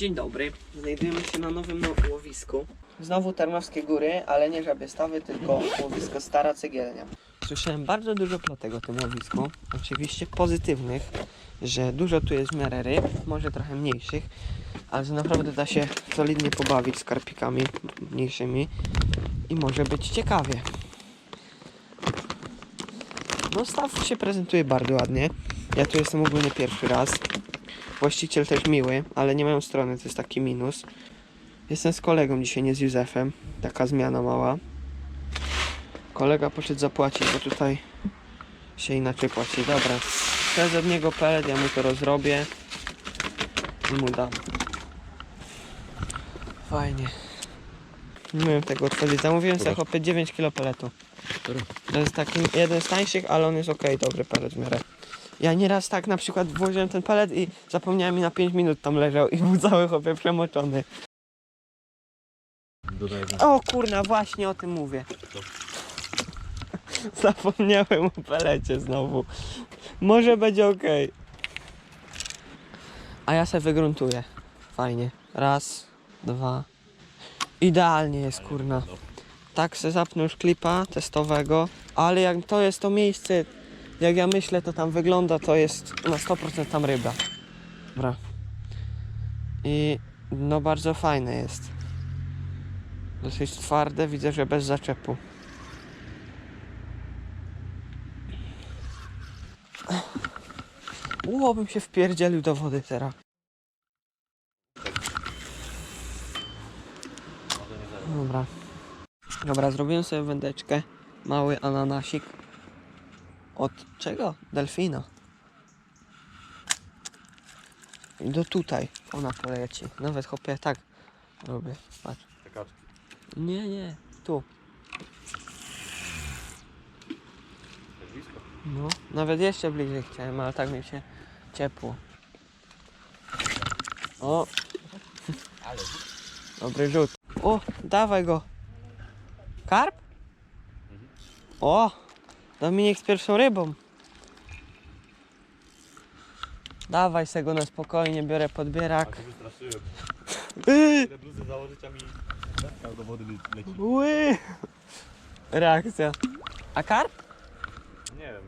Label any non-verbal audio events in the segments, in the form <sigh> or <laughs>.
Dzień dobry. Znajdujemy się na nowym no- łowisku. Znowu Tarnowskie Góry, ale nie żabie stawy, tylko łowisko Stara Cegielnia. Słyszałem bardzo dużo plotek o tym łowisku. Oczywiście pozytywnych, że dużo tu jest w miarę ryb, może trochę mniejszych, ale że naprawdę da się solidnie pobawić z karpikami mniejszymi i może być ciekawie. No staw się prezentuje bardzo ładnie. Ja tu jestem ogólnie pierwszy raz. Właściciel też miły, ale nie mają strony, to jest taki minus. Jestem z kolegą dzisiaj, nie z Józefem. Taka zmiana mała. Kolega poszedł zapłacić, bo tutaj się inaczej płaci. Dobra, chcę od niego pelet, ja mu to rozrobię i mu dam. Fajnie. Nie wiem tego otworzyć. Zamówiłem sobie chłopie 9 kg peletu. To jest taki jeden z tańszych, ale on jest ok, dobry pelet w miarę. Ja nieraz tak na przykład włożyłem ten pelet i zapomniałem i na 5 minut tam leżał i <laughs> był cały chłopie przemoczony. O kurna, właśnie o tym mówię. <laughs> Zapomniałem o pelecie znowu. Może będzie ok. A ja se wygruntuję. Fajnie. Raz, dwa. Idealnie jest kurna. Tak se zapnę już klipa testowego, ale jak to jest to miejsce, jak ja myślę, to tam wygląda, to jest na 100% tam ryba. Dobra. I no bardzo fajne jest. Dosyć twarde, widzę, że bez zaczepu. Ło, bym się wpierdzielił do wody teraz. Dobra. Dobra, zrobiłem sobie wędeczkę. Mały ananasik. Od czego? Delfina. I do tutaj ona poleci. Nawet chopie tak robię. Patrz. Nie, nie, tu. No, nawet jeszcze bliżej chciałem, ale tak mi się ciepło. O, dobry rzut. O, dawaj go. Karp? O, Dominik z pierwszą rybą. Dawaj se go na spokojnie, biorę podbierak. założyć, a mi do wody leci. ły. Reakcja. A karp? Nie wiem.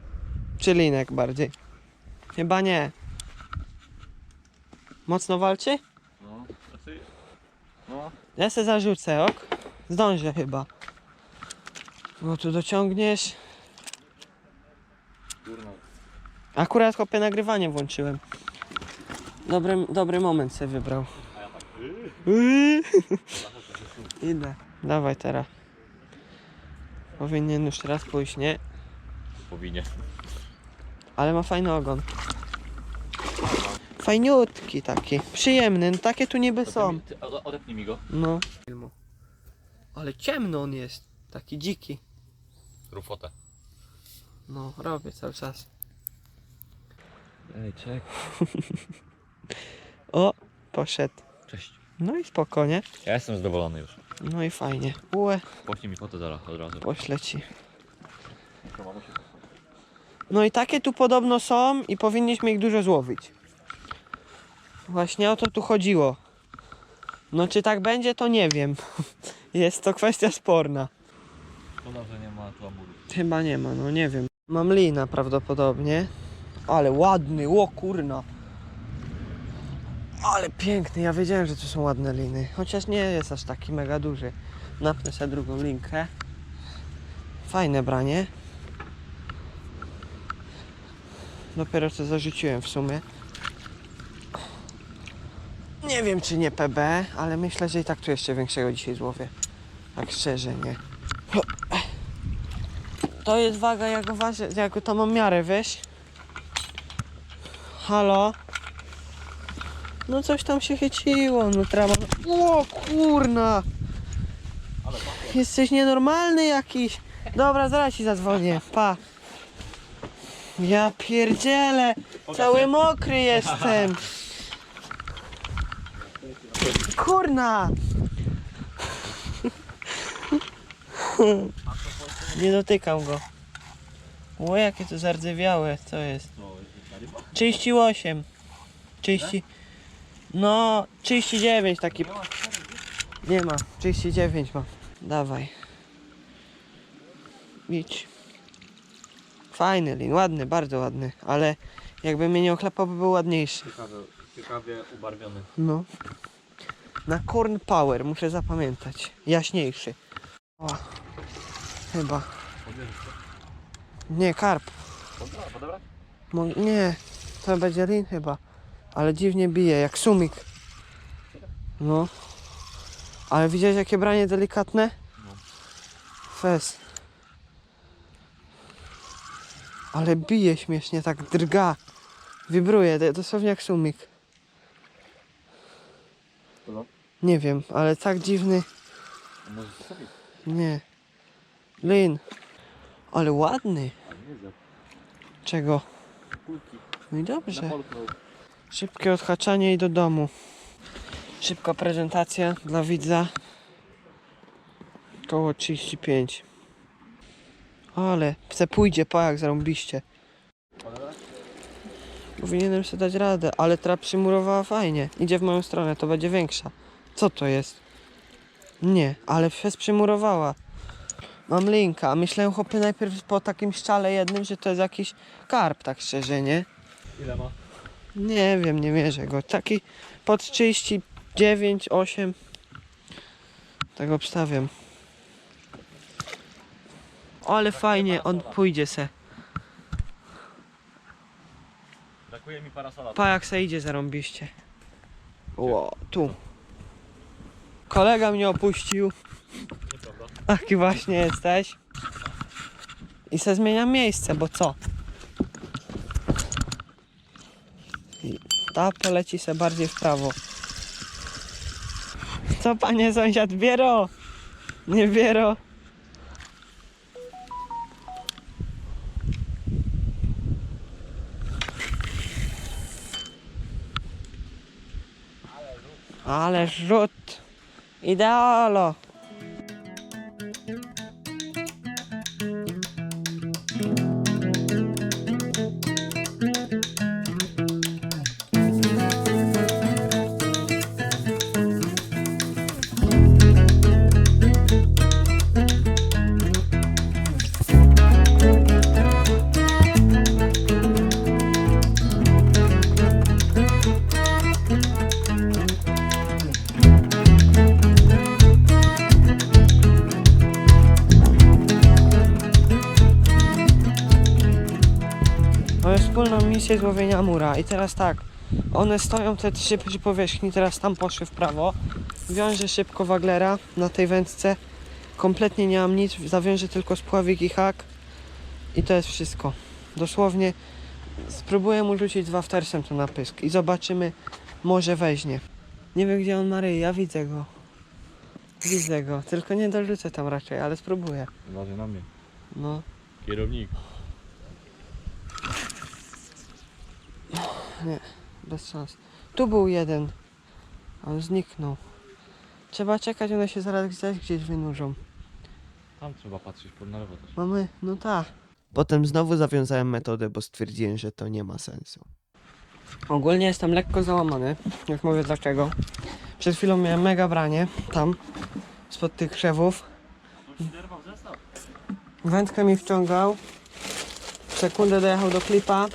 Czy linek bardziej? Chyba nie. Mocno walczy? No, znaczy... No. Ja se zarzucę, ok? Zdążę chyba. Bo tu dociągniesz. Kurna. Akurat chłopie nagrywanie włączyłem. Dobry, dobry moment se wybrał. A ja tak... Yy. Idę. Dawaj teraz. Powinien już teraz pójść, nie? Powinie. Ale ma fajny ogon. Fajniutki taki. Przyjemny. No, takie tu niby są. Ty, odepnij mi go. No. Ale ciemno on jest. Taki dziki. Rób fotę. No, robię cały czas. Ej, czek. <laughs> O, poszedł. Cześć. No i spokojnie. Ja jestem zadowolony już. No i fajnie. Ue, Poślij mi fotę zaraz, od razu. poślę ci. No i takie tu podobno są i powinniśmy ich dużo złowić. Właśnie o to tu chodziło. No czy tak będzie, to nie wiem. <laughs> Jest to kwestia sporna. Szkoda, że nie ma tu. Chyba nie ma, no nie wiem. Mam lina prawdopodobnie. Ale ładny, o kurna. Ale piękny, ja wiedziałem, że to są ładne liny. Chociaż nie jest aż taki mega duży. Napnę sobie drugą linkę. Fajne branie. Dopiero co zarzuciłem w sumie. Nie wiem czy nie PB, ale myślę, że i tak tu jeszcze większego dzisiaj złowię. Tak szczerze, nie. To jest waga, jak waży, jak to mam miarę, wiesz? Halo? No coś tam się chyciło, no trawa. O kurna! Jesteś nienormalny jakiś. Dobra, zaraz ci zadzwonię. Pa. Ja pierdzielę. Cały mokry jestem. Kurna! Nie dotykam go. O, jakie to zardzewiałe, co jest? 38. 30. No, 39 taki. Nie ma, 39 mam. Dawaj. Idź. Fajny lin, ładny, bardzo ładny, ale jakby mnie nie ochlapał, by był ładniejszy. Ciekawe, ciekawie ubarwiony. No. Na Corn Power, muszę zapamiętać. Jaśniejszy. O, chyba. Nie, karp. Mo- nie, to będzie lin chyba. Ale dziwnie bije, jak sumik. No. Ale widziałeś jakie branie delikatne? Fes. Ale bije śmiesznie, tak drga. Wibruje, dosłownie jak sumik. Nie wiem, ale tak dziwny. Może sobie? Nie. Lin. Ale ładny. Czego? No i dobrze. Szybkie odhaczanie i do domu. Szybka prezentacja dla widza. Koło 35. Ale se pójdzie po jak zarąbiście. Powinienem sobie dać radę, ale tra przymurowała fajnie. Idzie w moją stronę, to będzie większa. Co to jest? Nie, ale przez przymurowała. Mam linka, myślałem chłopie najpierw po takim szczale jednym, że to jest jakiś karp, tak szczerze, nie? Ile ma? Nie wiem, nie mierzę go. Taki pod 39, 8. Tak obstawiam. Ale fajnie, on pójdzie se. Brakuje mi parasola. Pa jak se idzie zarąbiście. Ło, tu. Kolega mnie opuścił. Taki właśnie jesteś. I se zmieniam miejsce, bo co? Ta poleci se bardziej w prawo. Co panie sąsiad, biero? Nie biero. Ale rzut. Idealo. Misję złowienia mura i teraz tak, one stoją te trzy przy powierzchni, teraz tam poszły w prawo. Wiążę szybko waglera na tej wędce. Kompletnie nie mam nic, zawiążę tylko spławik i hak i to jest wszystko. Dosłownie spróbuję mu rzucić dwa wtersem to na pysk i zobaczymy, może weźmie. Nie wiem gdzie on ma ryj, ja widzę go. Widzę go, tylko nie dorzucę tam raczej, ale spróbuję. Uważaj na mnie. No. Kierownik. Bez szans. Tu był jeden. On zniknął. Trzeba czekać, one się zaraz gdzieś, gdzieś wynurzą. Tam trzeba patrzeć pod na lewo też. Mamy, no tak. Potem znowu zawiązałem metodę, bo stwierdziłem, że to nie ma sensu. Ogólnie jestem lekko załamany. Już mówię dlaczego. Przed chwilą miałem mega branie. Tam. Spod tych krzewów. Wędkę mi wciągał. W sekundę dojechał do klipa.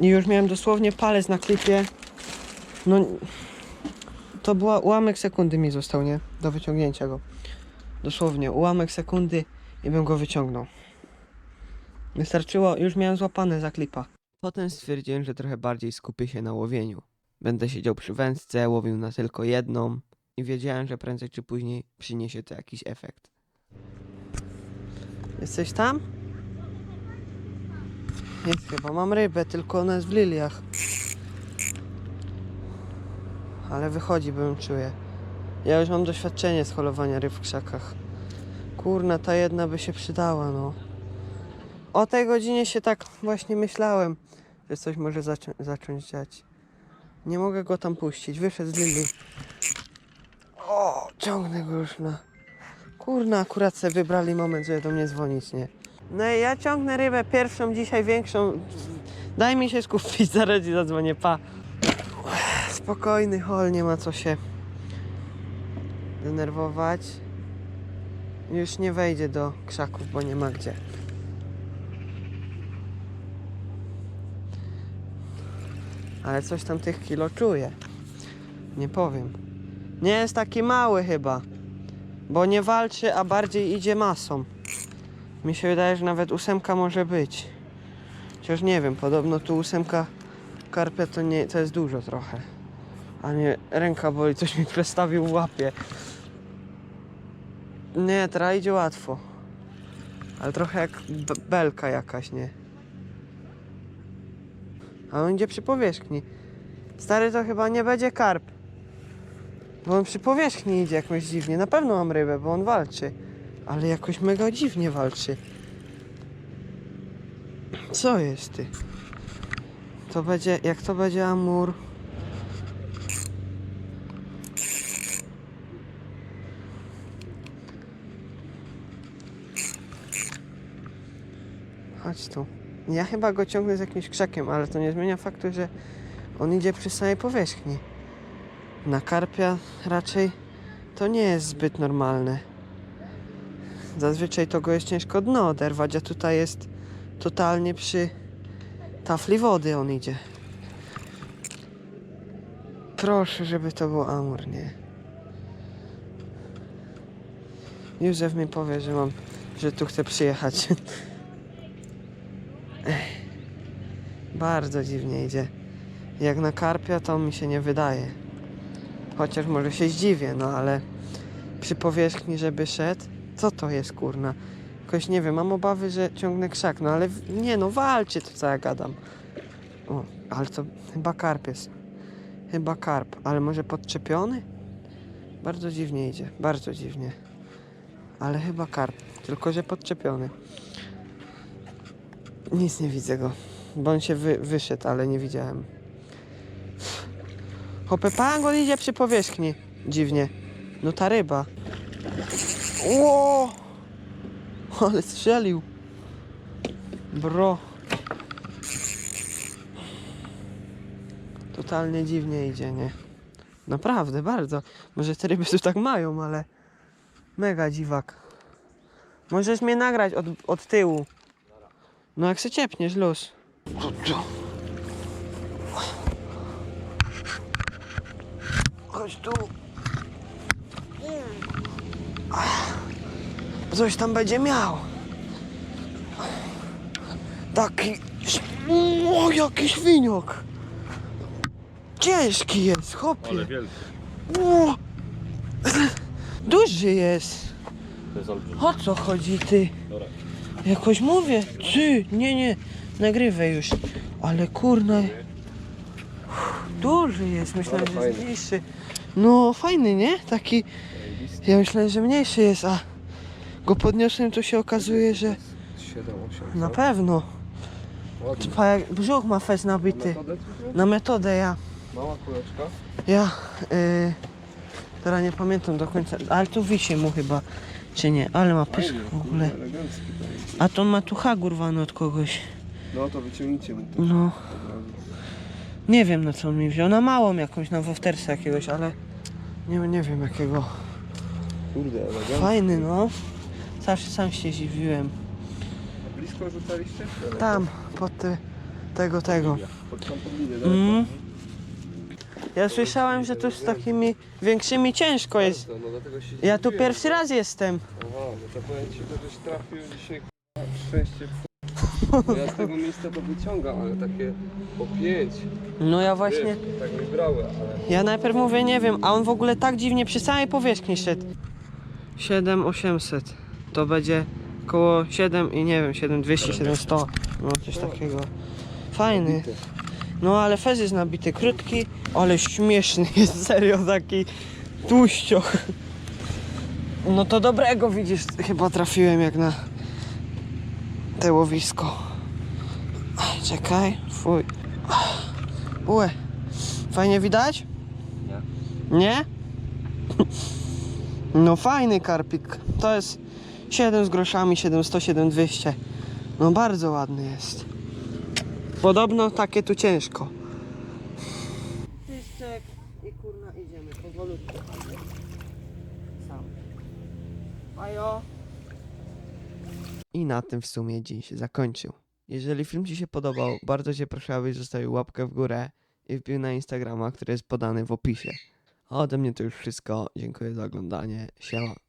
I już miałem dosłownie palec na klipie. No. To była ułamek sekundy mi został, nie? Do wyciągnięcia go. Dosłownie, ułamek sekundy i bym go wyciągnął. Wystarczyło, już miałem złapane za klipa. Potem stwierdziłem, że trochę bardziej skupię się na łowieniu. Będę siedział przy wędce, łowił na tylko jedną i wiedziałem, że prędzej czy później przyniesie to jakiś efekt. Jesteś tam? Nie chyba, mam rybę, tylko ona jest w liliach. Ale wychodzi, bym czuję. Ja już mam doświadczenie z holowania ryb w krzakach. Kurna, ta jedna by się przydała, no. O tej godzinie się tak właśnie myślałem, że coś może zaczą- zacząć dziać. Nie mogę go tam puścić, wyszedł z Lili. O, ciągnę go już na... Kurna, akurat sobie wybrali moment, żeby do mnie dzwonić, nie? No ja ciągnę rybę pierwszą, dzisiaj większą. Daj mi się skupić, <laughs> zaraz ci zadzwonię, pa. spokojny hol, nie ma co się denerwować. Już nie wejdzie do krzaków, bo nie ma gdzie. Ale coś tam tych kilo czuję. Nie powiem. Nie jest taki mały chyba. Bo nie walczy, a bardziej idzie masą. Mi się wydaje, że nawet ósemka może być. Chociaż nie wiem, podobno tu ósemka karpia to, nie, to jest dużo trochę. A nie, ręka boli, coś mi przestawił w łapie. Nie, teraz idzie łatwo. Ale trochę jak belka jakaś, nie? A on idzie przy powierzchni. Stary to chyba nie będzie karp. Bo on przy powierzchni idzie jakoś dziwnie. Na pewno mam rybę, bo on walczy. Ale jakoś mega dziwnie walczy. Co jest ty? To będzie, jak to będzie amur? Chodź tu. Ja chyba go ciągnę z jakimś krzakiem, ale to nie zmienia faktu, że on idzie przy samej powierzchni. Na karpia raczej to nie jest zbyt normalne. Zazwyczaj to go jest ciężko dno oderwać, a tutaj jest totalnie przy tafli wody on idzie. Proszę, żeby to był amur, nie? Józef mi powie, że mam, że tu chcę przyjechać. Ech. Bardzo dziwnie idzie. Jak na karpia to mi się nie wydaje. Chociaż może się zdziwię, no ale przy powierzchni, żeby szedł, co to jest kurna? Jakoś nie wiem, mam obawy, że ciągnę krzak, no ale nie no, walczy to co ja gadam. O, ale to chyba karp jest. Chyba karp, ale może podczepiony? Bardzo dziwnie idzie, bardzo dziwnie. Ale chyba karp, tylko że podczepiony. Nic nie widzę go, bo on się wy, wyszedł, ale nie widziałem. Hopę pangon idzie przy powierzchni. Dziwnie. No ta ryba. Ło! Ale strzelił. Bro. Totalnie dziwnie idzie, nie? Naprawdę, bardzo. Może te ryby tu tak mają, ale... Mega dziwak. Możesz mnie nagrać od, od tyłu. No jak się ciepniesz, luz. Chodź tu. Coś tam będzie miał. Taki... O, jaki świniok. Ciężki jest, chłopie. Ale wielki. O, duży jest. To jest olbrzym. O co chodzi, ty? Dobra. Jakoś mówię. Ty, nie, nie. Nagrywaj już. Ale kurna. Duży jest, myślałem, że jest mniejszy. No fajny, nie? Taki. Ja myślałem, że mniejszy jest, a go podniosłem, to się okazuje, że 7, 8. na pewno. Ładnie. Jak brzuch ma fest nabity. Metodę? Na metodę ja. Mała kuleczka. Ja. Y, teraz nie pamiętam do końca, ale tu wisi mu chyba. Czy nie? Ale ma pysk Fajnie, w ogóle. kurde, elegancki to jest. A to ma tu hak urwany od kogoś. No to wyciągnijcie mu to No. od razu. Nie wiem na co on mi wziął. Na małą jakąś, na woftersa jakiegoś, ale nie, nie wiem jakiego. Kurde, elegancki. Fajny no. Zawsze sam się zdziwiłem. A Blisko rzucaliście? Tam, pod te, tego, tego. Pod daleko. Mm. Ja słyszałem, że tu z takimi większymi ciężko jest. No, dlatego się Ja tu zdziwiłem. pierwszy raz jestem. Aha, no to powiem ci, że żeś trafił dzisiaj k***a, szczęście. Bo Ja z tego miejsca to wyciągam, ale takie po pięć. No ja właśnie. Wiesz, tak mi brały, ale... Ja najpierw mówię, nie wiem, a on w ogóle tak dziwnie przy samej powierzchni szedł. 7800. To będzie koło 7 i nie wiem, 7200, 7100. No coś takiego. Fajny. No ale fez jest nabity, krótki, ale śmieszny <laughs> jest, serio taki tłuścioch. No to dobrego widzisz, chyba trafiłem jak na te łowisko. Czekaj, fuj. Ue, fajnie widać? Nie. Nie? <laughs> No fajny karpik. To jest 7 z groszami, 700, 7200. No bardzo ładny jest. Podobno takie tu ciężko. Listek Idziemy powolutku. Sam. Ajo. I na tym w sumie dziś się zakończył. Jeżeli film Ci się podobał, bardzo Cię proszę, abyś zostawił łapkę w górę i wbił na Instagrama, który jest podany w opisie. A ode mnie to już wszystko. Dziękuję za oglądanie. Siema.